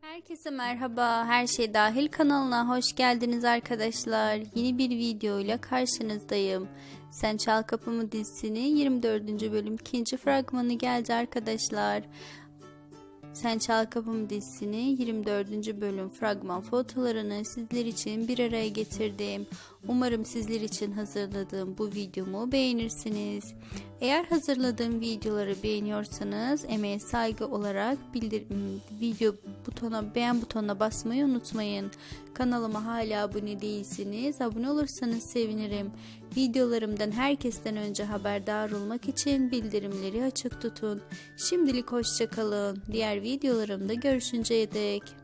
Herkese merhaba, her şey dahil kanalına hoş geldiniz arkadaşlar. Yeni bir videoyla karşınızdayım. Sen Çal Kapımı dizisinin 24. bölüm 2. fragmanı geldi arkadaşlar. Sen Çal Kapımı dizisinin 24. bölüm fragman fotolarını sizler için bir araya getirdim. Umarım sizler için hazırladığım bu videomu beğenirsiniz. Eğer hazırladığım videoları beğeniyorsanız emeğe saygı olarak bildir video butona beğen butonuna basmayı unutmayın. Kanalıma hala abone değilsiniz. Abone olursanız sevinirim. Videolarımdan herkesten önce haberdar olmak için bildirimleri açık tutun. Şimdilik hoşça kalın. Diğer videolarımda görüşünceye dek.